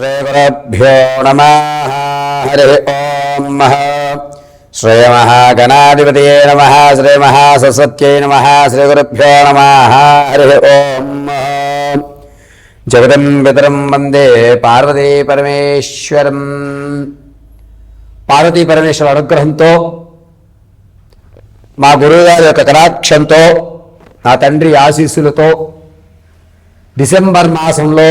శ్రీగురుభ్యో నమ। హరి ఓం మహ శ్రీమహాగణాధిపతయే నమ। శ్రీ మహాసరస్వత్యై నమ। శ్రీగురుభ్యో నమ। హరి ఓం జగదం పితరం వందే పార్వతీ పరమేశ్వరం। పార్వతీ పరమేశ్వర అనుగ్రహంతో మా గురువుగారి యొక్క కటాక్షంతో నా తండ్రి ఆశీస్సులతో డిసెంబర్ మాసంలో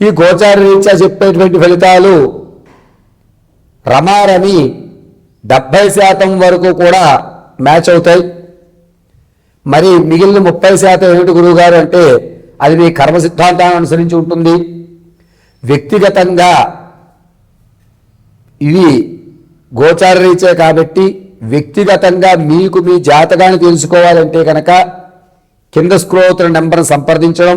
ఈ గోచార రీత్యా చెప్పేటువంటి ఫలితాలు రమారమి డెబ్బై శాతం వరకు కూడా మ్యాచ్ అవుతాయి. మరి మిగిలిన ముప్పై శాతం ఏమిటి గురువుగారు అంటే అది మీ కర్మ సిద్ధాంతాన్ని అనుసరించి ఉంటుంది. వ్యక్తిగతంగా ఇవి గోచార రీత్యా కాబట్టి వ్యక్తిగతంగా మీకు మీ జాతకాన్ని తెలుసుకోవాలంటే కనుక కింద స్క్రోల్ అవుతున్న నెంబర్ను సంప్రదించడం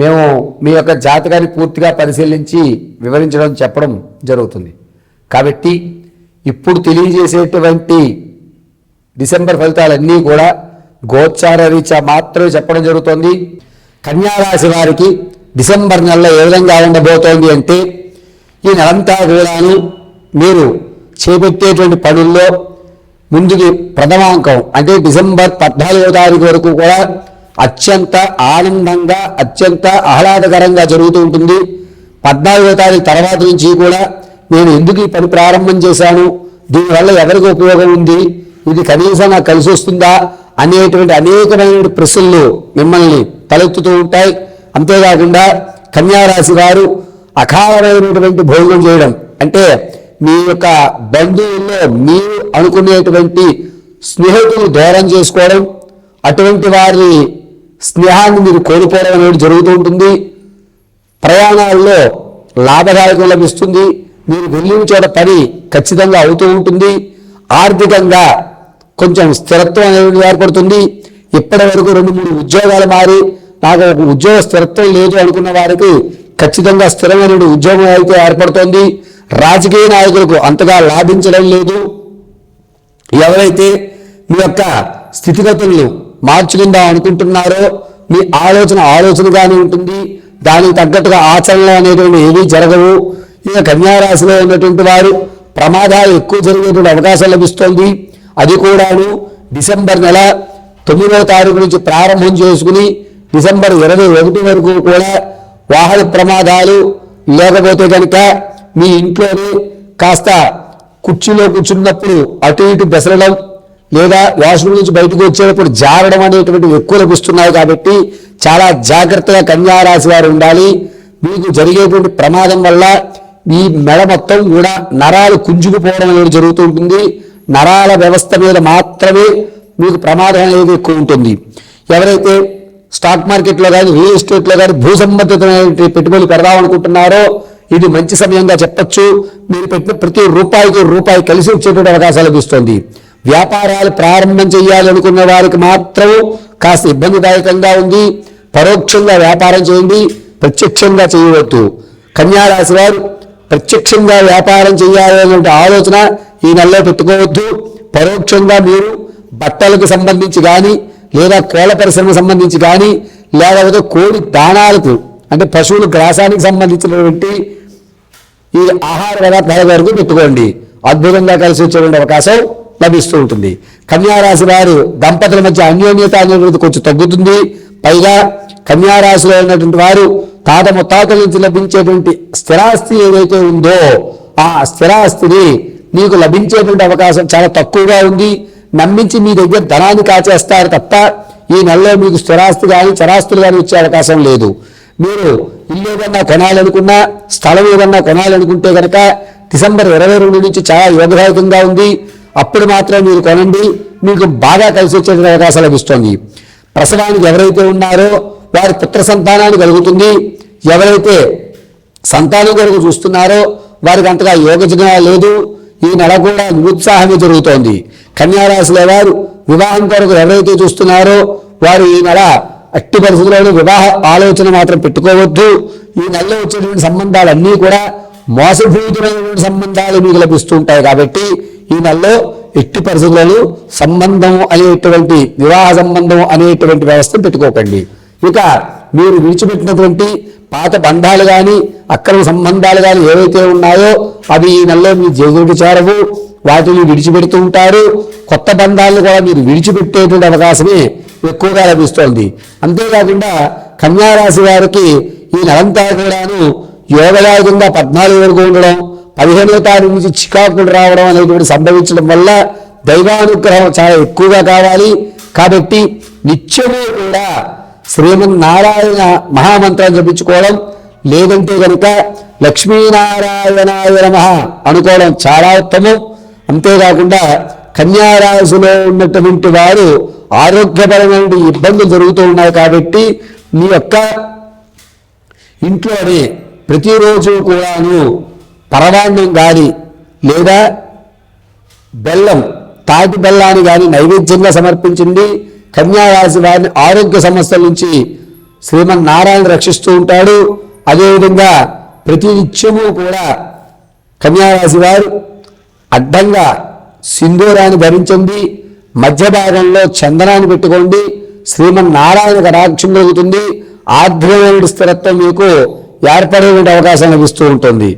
మేము మీ యొక్క జాతకాన్ని పూర్తిగా పరిశీలించి వివరించడం చెప్పడం జరుగుతుంది. కాబట్టి ఇప్పుడు తెలియజేసేటువంటి డిసెంబర్ ఫలితాలన్నీ కూడా గోచార రీత్యా మాత్రమే చెప్పడం జరుగుతోంది. కన్యారాశి వారికి డిసెంబర్ నెలలో ఏ విధంగా ఉండబోతోంది అంటే ఈ నెలంతా కూడాను మీరు చేపట్టేటువంటి పనుల్లో ముందుకి ప్రథమాంకం అంటే డిసెంబర్ పద్నాలుగో తారీఖు వరకు కూడా అత్యంత ఆనందంగా అత్యంత ఆహ్లాదకరంగా జరుగుతూ ఉంటుంది. పద్నాలుగో తారీఖు తర్వాత నుంచి కూడా నేను ఎందుకు ఈ పని ప్రారంభం చేశాను? దీనివల్ల ఎవరికి ఉపయోగం ఉంది? ఇది కనీసం నాకు కలిసి వస్తుందా? అనేటువంటి అనేకమైన ప్రశ్నలు మిమ్మల్ని తలెత్తుతూ ఉంటాయి. అంతేకాకుండా కన్యారాశి వారు అకాలమైనటువంటి భోజనం చేయడం అంటే మీ యొక్క బంధువుల్లో మీరు అనుకునేటువంటి స్నేహితులు దూరం చేసుకోవడం అటువంటి వారిని స్నేహాన్ని మీరు కోల్పోవడం అనేది జరుగుతూ ఉంటుంది. ప్రయాణాల్లో లాభదాయకం లభిస్తుంది. మీరు వెళ్ళిన చోట పని ఖచ్చితంగా అవుతూ ఉంటుంది. ఆర్థికంగా కొంచెం స్థిరత్వం అనేది ఏర్పడుతుంది. ఇప్పటి వరకు రెండు మూడు ఉద్యోగాలు మారి నాకు ఒక ఉద్యోగ స్థిరత్వం లేదు అనుకున్న వారికి ఖచ్చితంగా స్థిరమైన ఉద్యోగం అయితే ఏర్పడుతోంది. రాజకీయ నాయకులకు అంతగా లాభించడం లేదు. ఎవరైతే మీ యొక్క స్థితిగతులను మార్చుకుందాం అనుకుంటున్నారో మీ ఆలోచన ఆలోచనగానే ఉంటుంది. దానికి తగ్గట్టుగా ఆచరణలు అనేటువంటి ఏమీ జరగవు. ఇక కన్యారాశిలో ఉన్నటువంటి వారు ప్రమాదాలు ఎక్కువ జరిగేటువంటి అవకాశం లభిస్తోంది. అది కూడాను డిసెంబర్ నెల తొమ్మిదవ తారీఖు నుంచి ప్రారంభం చేసుకుని డిసెంబర్ ఇరవై ఒకటి వరకు కూడా వాహన ప్రమాదాలు లేకపోతే కనుక మీ ఇంట్లోనే కాస్త కుర్చీలో కూర్చున్నప్పుడు అటు ఇటు బెసరడం లేదా వాష్రూమ్ నుంచి బయటకు వచ్చేటప్పుడు జారడం అనేటువంటి ఎక్కువ లభిస్తున్నాయి కాబట్టి చాలా జాగ్రత్తగా కన్యారాశి వారు ఉండాలి. మీకు జరిగేటువంటి ప్రమాదం వల్ల ఈ మెడ మొత్తం కూడా నరాలు కుంజుకుపోవడం అనేది జరుగుతూ ఉంటుంది. నరాల వ్యవస్థ మీద మాత్రమే మీకు ప్రమాదం అనేది ఎక్కువ ఉంటుంది. ఎవరైతే స్టాక్ మార్కెట్లో కానీ రియల్ ఎస్టేట్లో కానీ భూ సంబంధితమైన పెట్టుబడులు పెడదామనుకుంటున్నారో ఇది మంచి సమయంగా చెప్పచ్చు. మీరు పెట్టిన ప్రతి రూపాయికి రూపాయి కలిసి వచ్చేటువంటి అవకాశాలు లభిస్తుంది. వ్యాపారాలు ప్రారంభం చేయాలనుకున్న వారికి మాత్రం కాస్త ఇబ్బందిదాయకంగా ఉంది. పరోక్షంగా వ్యాపారం చేయండి. ప్రత్యక్షంగా చేయవద్దు. కన్యారాశి వారు ప్రత్యక్షంగా వ్యాపారం చేయాలి ఆలోచన ఈ నెలలో పెట్టుకోవద్దు. పరోక్షంగా మీరు బట్టలకు సంబంధించి కానీ లేదా కోళ్ళ పరిశ్రమకు సంబంధించి కానీ లేకపోతే కోడి దానాలకు అంటే పశువుల గ్రాసానికి సంబంధించినటువంటి ఈ ఆహార పదార్థాల వరకు పెట్టుకోండి. అద్భుతంగా కలిసి వచ్చేటువంటి అవకాశం లభిస్తూ ఉంటుంది. కన్యారాశి వారు దంపతుల మధ్య అన్యోన్యత అనేటువంటిది కొంచెం తగ్గుతుంది. పైగా కన్యారాశిలో ఉన్నటువంటి వారు తాత ముత్తాతల నుంచి లభించేటువంటి స్థిరాస్తి ఏదైతే ఉందో ఆ స్థిరాస్తిని మీకు లభించేటువంటి అవకాశం చాలా తక్కువగా ఉంది. నమ్మించి మీ దగ్గర ధనాన్ని కాచేస్తారు తప్ప ఈ నెలలో మీకు స్థిరాస్తి కానీ చరాస్తులు కానీ వచ్చే అవకాశం లేదు. మీరు ఇల్లు ఏదన్నా కొనాలనుకున్నా స్థలం ఏదన్నా కొనాలనుకుంటే కనుక డిసెంబర్ ఇరవై రెండు నుంచి చాలా యోగదాయకంగా ఉంది. అప్పుడు మాత్రం మీరు కొనండి. మీకు బాగా కలిసి వచ్చే అవకాశం లభిస్తుంది. ప్రసవానికి ఎవరైతే ఉన్నారో వారి పుత్ర సంతానాన్ని కలుగుతుంది. ఎవరైతే సంతానం కొరకు చూస్తున్నారో వారికి అంతగా యోగజన లేదు. ఈ నెల కూడా నిరుత్సాహమే జరుగుతోంది. కన్యారాశుల వారు వివాహం కొరకు ఎవరైతే చూస్తున్నారో వారు ఈ నెల అట్టి పరిస్థితుల్లోనూ వివాహ ఆలోచన మాత్రం పెట్టుకోవద్దు. ఈ నెలలో వచ్చేటువంటి సంబంధాలన్నీ కూడా మోసభూతమైనటువంటి సంబంధాలు మీకు లభిస్తుంటాయి కాబట్టి ఈ నెలలో ఎట్టి పరిస్థితులలో సంబంధం అనేటువంటి వివాహ సంబంధం అనేటువంటి వ్యవస్థను పెట్టుకోకండి. ఇక మీరు విడిచిపెట్టినటువంటి పాత బంధాలు కానీ అక్రమ సంబంధాలు కానీ ఏవైతే ఉన్నాయో అవి ఈ నెలలో మీ జీవితంలో చేరవు. వాటిని విడిచిపెడుతూ ఉంటారు. కొత్త బంధాలను కూడా మీరు విడిచిపెట్టేటువంటి అవకాశమే ఎక్కువగా లభిస్తోంది. అంతేకాకుండా కన్యారాశి వారికి ఈ నెలంతా కూడాను యోగదాయకంగా పద్నాలుగు వరకు ఉండడం పదిహేనో తారీఖు నుంచి చికాకులు రావడం అనేటువంటి సంభవించడం వల్ల దైవానుగ్రహం చాలా ఎక్కువగా కావాలి. కాబట్టి నిత్యమే కూడా శ్రీమన్నారాయణ మహామంత్రం జపించుకోవడం లేదంటే కనుక లక్ష్మీనారాయణాయ నమ అనుకోవడం చాలా ఉత్తమం. అంతేకాకుండా కన్యారాశిలో ఉన్నటువంటి వారు ఆరోగ్యపరమైన ఇబ్బందులు జరుగుతూ ఉన్నాయి కాబట్టి మీ యొక్క ఇంట్లోనే ప్రతిరోజు కూడాను పరమాన్నం కానీ లేదా బెల్లం తాటి బెల్లాన్ని కానీ నైవేద్యంగా సమర్పించింది. కన్యారాశి వారిని ఆరోగ్య సమస్యల నుంచి శ్రీమన్నారాయణ రక్షిస్తూ ఉంటాడు. అదేవిధంగా ప్రతి నిత్యము కూడా కన్యారాశి వారు అడ్డంగా సింధూరాన్ని ధరించండి. మధ్య భాగంలో చందనాన్ని పెట్టుకోండి. శ్రీమన్నారాయణ కటాక్షం కలుగుతుంది ఆర్ద్రమైన స్థిరత్వం మీకు ఏర్పడే అవకాశం లభిస్తూ ఉంటుంది.